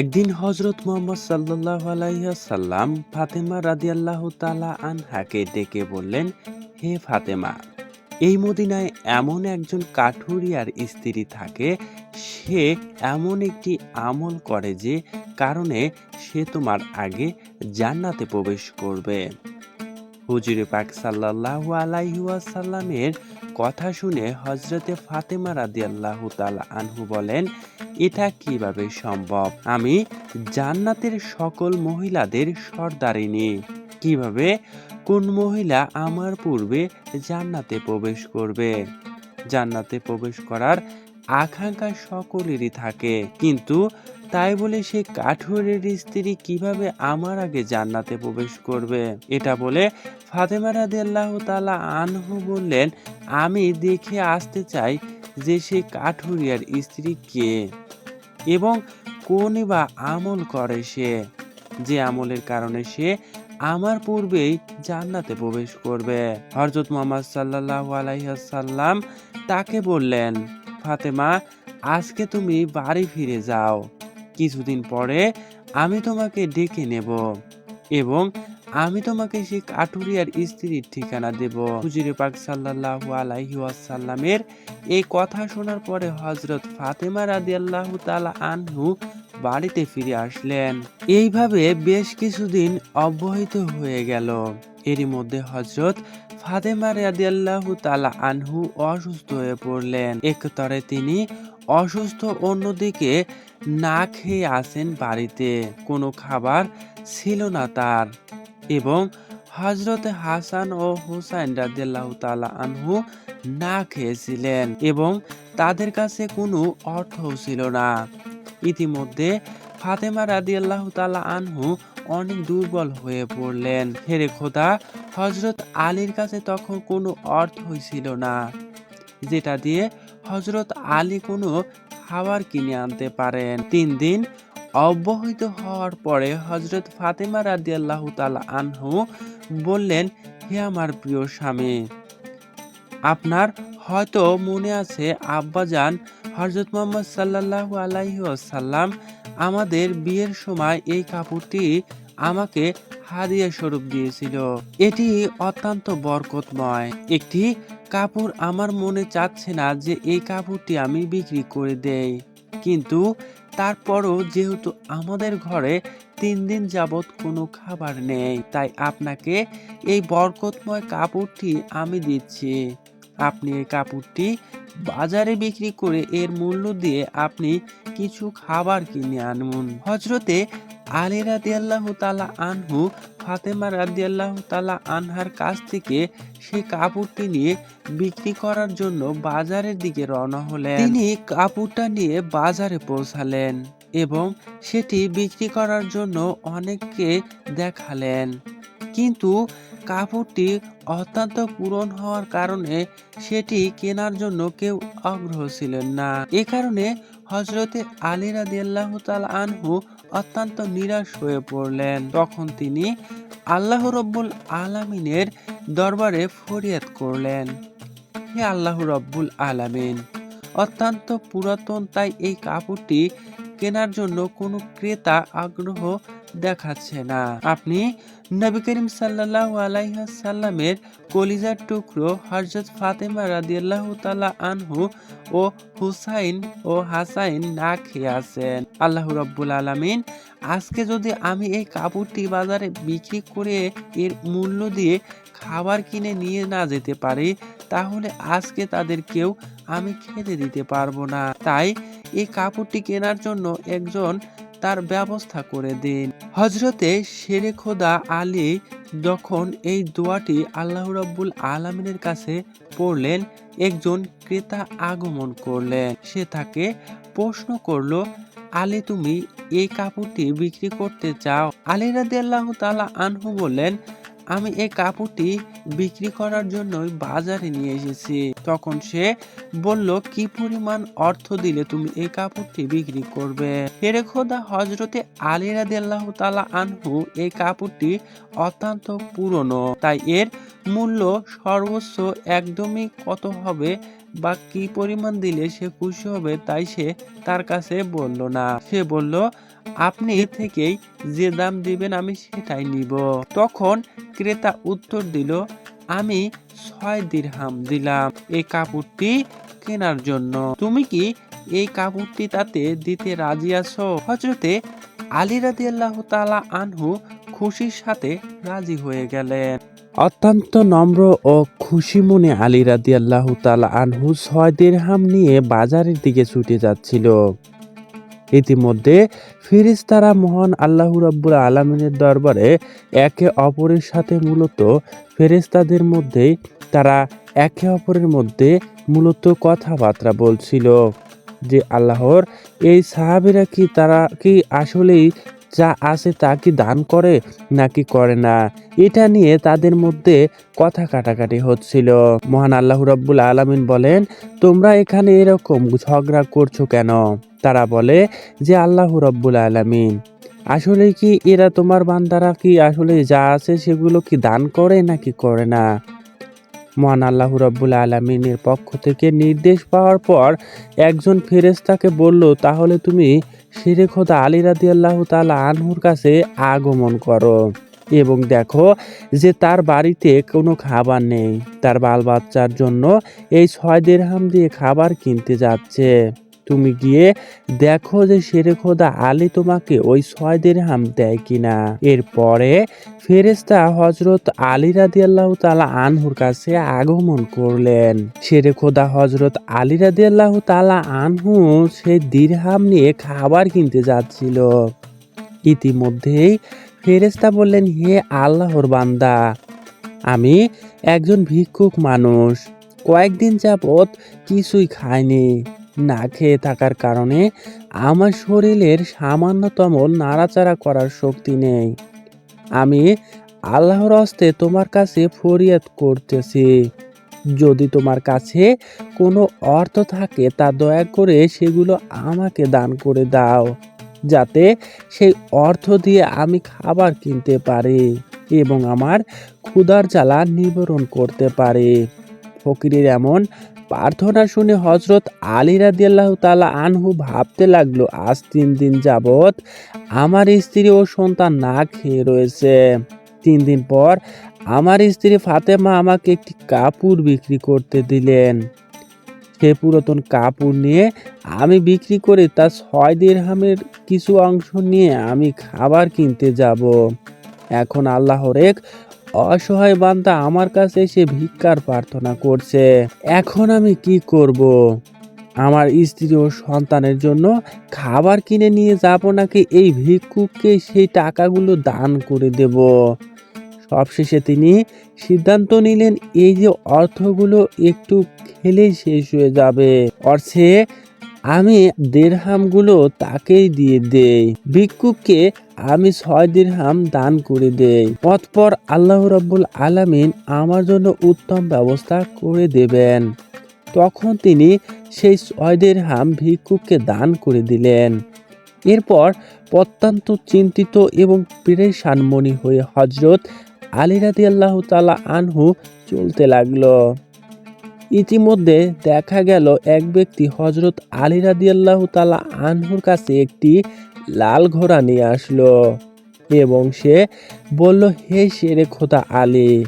একদিন হজরত মোহাম্মদ সাল্লাহ আলাইসাল্লাম ফাতেমা রাদিয়াল্লাহ তালা আনহাকে ডেকে বললেন, হে ফাতেমা, এই মদিনায় এমন একজন কাঠুরিয়ার স্ত্রী থাকে, সে এমন একটি আমল করে যে কারণে সে তোমার আগে জান্নাতে প্রবেশ করবে। হুজুরে পাক সাল্লাহ আলাইসাল্লামের কথা শুনে হজরতে ফাতেমা রাদিয়াল্লাহু তাআলা আনহু বলেন, এটা কীভাবে সম্ভব? আমি জান্নাতের সকল মহিলাদের সর্দারিনী। কীভাবে? কোন মহিলা আমার পূর্বে জান্নাতে প্রবেশ করবে? জান্নাতে প্রবেশ করার আকাঙ্ক্ষা সকলেরই থাকে। কিন্তু তাই বলে সে কাঠুরের স্ত্রী কীভাবে আমার আগে জান্নাতে প্রবেশ করবে? এটা বলে ফাতেমা রাদিয়াল্লাহু তাআলা আনহু বললেন, আমি দেখে আসতে চাই যে সে কাঠুরিয়ার স্ত্রী কে এবং কোন বা আমল করে সে। যে আমলের কারণে সে আমার পূর্বেই জান্নাতে প্রবেশ করবে। হরজত মোহাম্মদ সাল্লাহ আলাইসাল্লাম তাকে বললেন ফাতেমা, আজকে তুমি বাড়ি ফিরে যাও। কিছুদিন পরে আমি তোমাকে ডেকে নেব এবং আমি তোমাকে সেই কাঠুরিয়ার স্ত্রীর ঠিকানা দেব। হুজুরে পাক সাল্লাল্লাহু আলাইহি ওয়াসাল্লামের এই কথা শোনার পরে হযরত ফাতেমা রাদিয়াল্লাহু তাআলা আনহু বাড়িতে ফিরে আসলেন। এইভাবে বেশ কিছুদিন অব্যাহত হয়ে গেল। এরই মধ্যে হজরত ফাতেমা রাদিয়াল্লাহু তালা আনহু অসুস্থ হয়ে পড়লেন। একতরে তিনি অসুস্থ অন্যদিকে না খেয়ে আসেন বাড়িতে। কোনো খাবার ছিল না তার। এবং হজরত হাসান ও হুসাইন রাদিয়াল্লাহু তাআলা আনহু না খেয়েছিলেন এবং তাদের কাছে কোনো অর্থও ছিল না। ইতিমধ্যে ফাতেমা রাদিয়াল্লাহু তাআলা আনহু অনেক দুর্বল হয়ে পড়লেন। হেরে খোদা হজরত আলীর কাছে তখন কোনো অর্থই ছিল না। যেটা দিয়ে হজরত আলী কোনো খাবার কিনে আনতে পারেন। তিন দিন অব্যাহত হওয়ার পরে হজরত ফাতেমা রাদিয়াল্লাহু তাআলা আনহু বললেন, হে আমার প্রিয় স্বামী, আপনার হয়তো মনে আছে আব্বাজান হজরত মোহাম্মদ সাল্লাল্লাহু আলাইহি ওয়াসাল্লাম আমাদের বিয়ের সময় এই কাপড়টি আমাকে হাদিয়া স্বরূপ দিয়েছিল। এটি অত্যন্ত বরকতময়। একটি কাপড় আমার মনে চাচ্ছে না যে এই কাপড়টি আমি বিক্রি করে দেই। কিন্তু তারপরও যেহেতু আমাদের ঘরে তিন দিন যাবৎ কোনো খাবার নেই, তাই আপনাকে এই বরকতময় কাপড়টি আমি দিচ্ছি। আপনি এই কাপড়টি বাজারে বিক্রি করে এর মূল্য দিয়ে আপনি কিছু খাবার কিনে আনুন হজরতে আলী রাদিয়াল্লাহু তালা আনহু, ফাতেমা রাদিয়াল্লাহু তালা আনহার কাছ থেকে সেই কাপড়টি নিয়ে বিক্রি করার জন্য বাজারের দিকে রওনা হলেন। তিনি কাপড়টা নিয়ে বাজারে পৌঁছালেন এবং সেটি বিক্রি করার জন্য অনেককে দেখালেন। কিন্তু কাপড়টি অত্যন্ত পুরন হওয়ার কারণে সেটি কেনার জন্য কেউ আগ্রহ ছিলেন না। এ কারণে হজরতে আলী রাদিয়াল্লাহু তাআলা আনহু অত্যন্ত নিরাশ হয়ে পড়লেন। তখন তিনি আল্লাহ রব্বুল আলামিনের দরবারে ফরিয়াদ করলেন, হে আল্লাহ রব্বুল আলামিন, অত্যন্ত পুরাতন তাই এই কাপড়টি কেনার জন্য কোনো ক্রেতা আগ্রহ দেখাচ্ছে না। আপনি নবী করিম সাল্লাহ আলাইসাল্লামের কলিজার টুকরো হজরত ফাতেমা রাদিয়াল্লাহু তাআলা আনহু ও হুসাইন ও হাসাইন না খেয়ে আছেন। আল্লাহ রব্বুল আলামিন, আজকে যদি আমি এই কাপড়টি বাজারে বিক্রি করে এর মূল্য দিয়ে খাবার কিনে নিয়ে না যেতে পারি, তাহলে আজকে তাদের কেউ আমি খেতে দিতে পারব না। তাই এই কাপড়টি কেনার জন্য একজন তার ব্যবস্থা করে দিন। হজরতে শেরে খোদা আলী যখন এই দোয়াটি আল্লাহ রব্বুল আলমিনের কাছে পড়লেন, একজন ক্রেতা আগমন করলেন। সে তাকে প্রশ্ন করল, আলী, তুমি এই কাপড়টি বিক্রি করতে চাও? আলী আল্লাহ তালা আনহু বললেন আমি এই কাপড়টি বিক্রি করার জন্যই বাজারে নিয়ে এসেছি। তখন সে বলল, কি পরিমাণ অর্থ দিলে তুমি এই কাপড়টি বিক্রি করবে? হেরে খোদা হজরতে আলী রাদিয়াল্লাহু তাআলা আনহু এই কাপড়টি অত্যন্ত পুরনো। তাই এর মূল্য সর্বোচ্চ একদমই কত হবে বা কি পরিমাণ দিলে সে খুশি হবে তাই সে তার কাছে বলল না। সে বলল আপনি এ থেকেই যে দাম দিবেন আমি সেটাই নিব। তখন ক্রেতা উত্তর দিল, আমি ছয় দিরহাম দিলাম এই কাপড়টি কেনার জন্য। তুমি কি এই কাপড়টি তাতে দিতে রাজি আছো? হজরতে আলী রাদি আল্লাহ তালা আনহু খুশির সাথে রাজি হয়ে গেলেন। অত্যন্ত নম্র ও খুশি মনে আলী রাদি আল্লাহ তালা আনহু ছয় দিরহাম নিয়ে বাজারের দিকে ছুটে যাচ্ছিল। ইতিমধ্যে ফিরিস্তারা মহান আল্লাহ রাব্বুল আলমিনের দরবারে একে অপরের সাথে মূলত ফেরেস্তাদের মধ্যে তারা একে অপরের মধ্যে মূলত কথাবার্তা বলছিল যে আল্লাহর এই সাহাবিরা কি তারা কি আসলেই যা আছে তা কি দান করে নাকি করে না? এটা নিয়ে তাদের মধ্যে কথা কাটাকাটি হচ্ছিল। মহান আল্লাহ রাব্বুল আলামিন বলেন, তোমরা এখানে এরকম ঝগড়া করছ কেন? তারা বলে, যে আল্লাহ রাব্বুল আলামিন, আসলে কি এরা তোমার বান্দারা কি আসলে যা আছে সেগুলো কি দান করে নাকি করে না? মহান আল্লাহ রব্বুল আলমিনের পক্ষ থেকে নির্দেশ পাওয়ার পর একজন ফেরেস্তাকে বলল, তাহলে তুমি শিরে খোদা আলী রাদি আল্লাহ তালা আনহুর কাছে আগমন করো এবং দেখো যে তার বাড়িতে কোনো খাবার নেই। তার বাল বাচ্চার জন্য এই ছয় দেড়হাম দিয়ে খাবার কিনতে যাচ্ছে। তুমি গিয়ে দেখো যে শেরে খোদা আলী তোমাকে ওই ছয় দেড়হাম দেয় কিনা। এরপরে ফেরেস্তা হজরত আলী রাদি আল্লাহ তালা আনহুর কাছে আগমন করলেন। শেরে খোদা হজরত আলী রাদি আল্লাহ তালা আনহু সেই দিরহাম নিয়ে খাবার কিনতে যাচ্ছিল। ইতিমধ্যেই ফেরেস্তা বললেন, হে আল্লাহর বান্দা, আমি একজন ভিক্ষুক মানুষ। কয়েকদিন যাবৎ কিছুই খাইনি। না খেয়ে থাকার কারণে আমার শরীরের সামান্যতম নাড়াচাড়া করার শক্তি নেই। আমি আল্লাহর হস্তে তোমার কাছে ফরিয়াদ করতেছি। যদি তোমার কাছে কোনো অর্থ থাকে, তা দয়া করে সেগুলো আমাকে দান করে দাও, যাতে সেই অর্থ দিয়ে আমি খাবার কিনতে পারি এবং আমার ক্ষুধার জ্বালা নিবারণ করতে পারি। ফকিরের এমন প্রার্থনা শুনে হজরত আলী রাদিয়াল্লাহ তালা আনহু ভাবতে লাগল, আজ তিন দিন যাবৎ আমার স্ত্রী ও সন্তান না খেয়ে রয়েছে। তিন দিন পর আমার স্ত্রী ফাতেমা আমাকে একটি কাপড় বিক্রি করতে দিলেন। সে পুরাতন কাপড় নিয়ে আমি বিক্রি করে তা ছয় দিরহামের কিছু অংশ নিয়ে আমি খাবার কিনতে যাব। এখন আল্লাহর এক অসহায় বান্দা আমার কাছে এসে ভিক্ষার প্রার্থনা করছে। এখন আমি কি করব? আমার স্ত্রী ও সন্তানের জন্য খাবার কিনে নিয়ে যাব নাকি এই ভিক্ষুককে সেই টাকাগুলো দান করে দেব? সবশেষে তিনি সিদ্ধান্ত নিলেন, এই যে অর্থগুলো একটু খেলে শেষ হয়ে যাবে। অর্থে আমি দেড়হামগুলো তাকেই দিয়ে দেই। ভিক্ষুককে আমি ছয় দিরহাম দান করে দেই। অতপর আল্লাহ রাব্বুল আলামিন আমার জন্য উত্তম ব্যবস্থা করে দেবেন। তখন তিনি সেই ছয় দিরহাম ভিক্ষুককে দান করে দিলেন। এরপর অত্যন্ত চিন্তিত এবং পেরেশান মনি হয়ে হজরত আলী রাদি আল্লাহ তালা আনহু চলতে লাগল। ইতিমধ্যে দেখা গেল এক ব্যক্তি হজরত আলী আল্লাহ তালা আনহুর কাছে একটি লাল ঘোড়া নিয়ে আসলো। এবং সে বলল, হে শেরে খোদা আলী,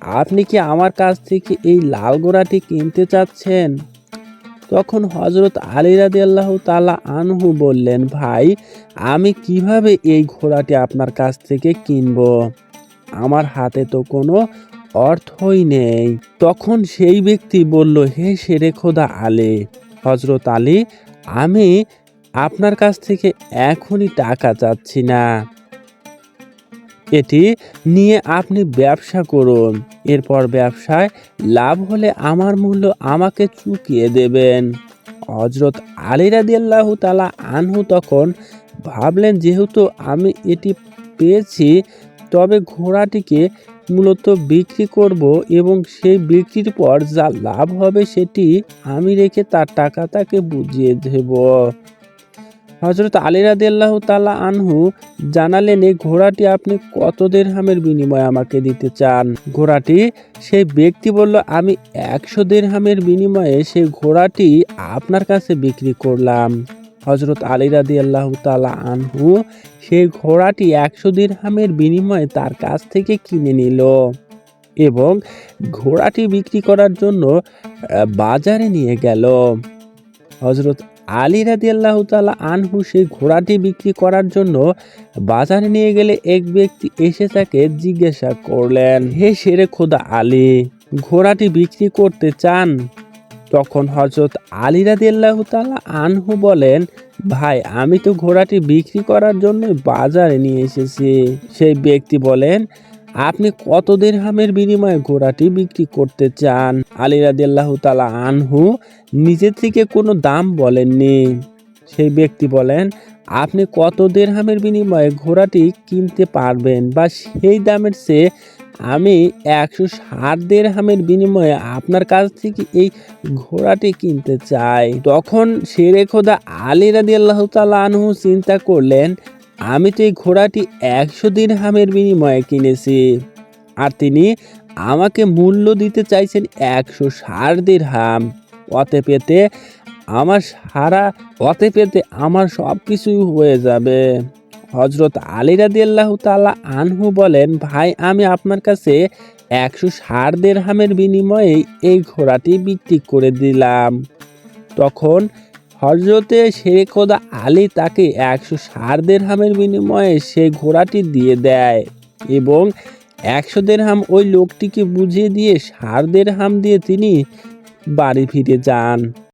আপনি কি আমার কাছ থেকে এই লাল ঘোড়াটি কিনতে চাচ্ছেন? তখন হজরত আলী রাদি আল্লাহ তালা আনহু বললেন, ভাই, আমি কীভাবে এই ঘোড়াটি আপনার কাছ থেকে কিনব? আমার হাতে তো কোনো অর্থই নেই। তখন সেই ব্যক্তি বলল, হে সেরে খোদা আলী হজরত আলী, আমি আপনার কাছ থেকে এখনই টাকা চাচ্ছি না। এটি নিয়ে আপনি ব্যবসা করুন। এরপর ব্যবসায় লাভ হলে আমার মূল্য আমাকে চুকিয়ে দেবেন। হজরত আলী রাদিয়াল্লাহু তালা আনহু তখন ভাবলেন, যেহেতু আমি এটি পেয়েছি, তবে ঘোড়াটিকে মূলত বিক্রি করব এবং সেই বিক্রির পর যা লাভ হবে সেটি আমি রেখে তার টাকা তাকে বুঝিয়ে দেব। হজরত আলী রাদিয়াল্লাহ তালা আনহু জানালেন, এই ঘোড়াটি আপনি কত দেড়হামের বিনিময়ে আমাকে দিতে চান? ঘোড়াটি সেই ব্যক্তি বলল, আমি একশো দেড়হামের বিনিময়ে সেই ঘোড়াটি আপনার কাছে বিক্রি করলাম। হজরত আলী রাদি আল্লাহ তালা আনহু সেই ঘোড়াটি একশো দিরহামের বিনিময়ে তার কাছ থেকে কিনে নিল এবং ঘোড়াটি বিক্রি করার জন্য বাজারে নিয়ে গেল। হজরত আলী রাদি আল্লাহ তালা আনহু সেই ঘোড়াটি বিক্রি করার জন্য বাজারে নিয়ে গেলে এক ব্যক্তি এসে তাকে জিজ্ঞাসা করলেন, হে শেরে খোদা আলী, ঘোড়াটি বিক্রি করতে চান? তখন হজরত আলী রাদিয়াল্লাহু তাআলা আনহু বলেন, ভাই, আমি তো ঘোড়াটি বিক্রি করার জন্য বাজারে নিয়ে এসেছি। সেই ব্যক্তি বলেন আপনি কত দেড়হামের বিনিময়ে ঘোড়াটি বিক্রি করতে চান? আলী রাদিয়াল্লাহু তাআলা আনহু নিজে থেকে কোনো দাম বলেননি। সেই ব্যক্তি বলেন, আপনি কত দেড়হামের বিনিময়ে ঘোড়াটি কিনতে পারবেন বা সেই দামের চেয়ে আমি একশো ষাট দেড়হামের বিনিময়ে আপনার কাছ থেকে এই ঘোড়াটি কিনতে চাই? তখন শেরে খোদা আলী রাদি আল্লাহ আনহু চিন্তা করলেন আমি তো এই ঘোড়াটি একশো দিন হামের বিনিময়ে কিনেছি। আর তিনি আমাকে মূল্য দিতে চাইছেন একশো ষাট দিরহাম অতে পেতে আমার সারা অতে পেতে আমার সব কিছুই হয়ে যাবে। হজরত আলী রাদি আল্লাহ তালা আনহু বলেন, ভাই, আমি আপনার কাছে একশো ষাট দেড়হামের বিনিময়ে এই ঘোড়াটি বিক্রি করে দিলাম। তখন হজরতে শেরেখোদা আলী তাকে একশো ষাট দেড়হামের বিনিময়ে সে ঘোড়াটি দিয়ে দেয় এবং একশো দেড়হাম ওই লোকটিকে বুঝিয়ে দিয়ে ষাট দেড়হাম দিয়ে তিনি বাড়ি ফিরে যান।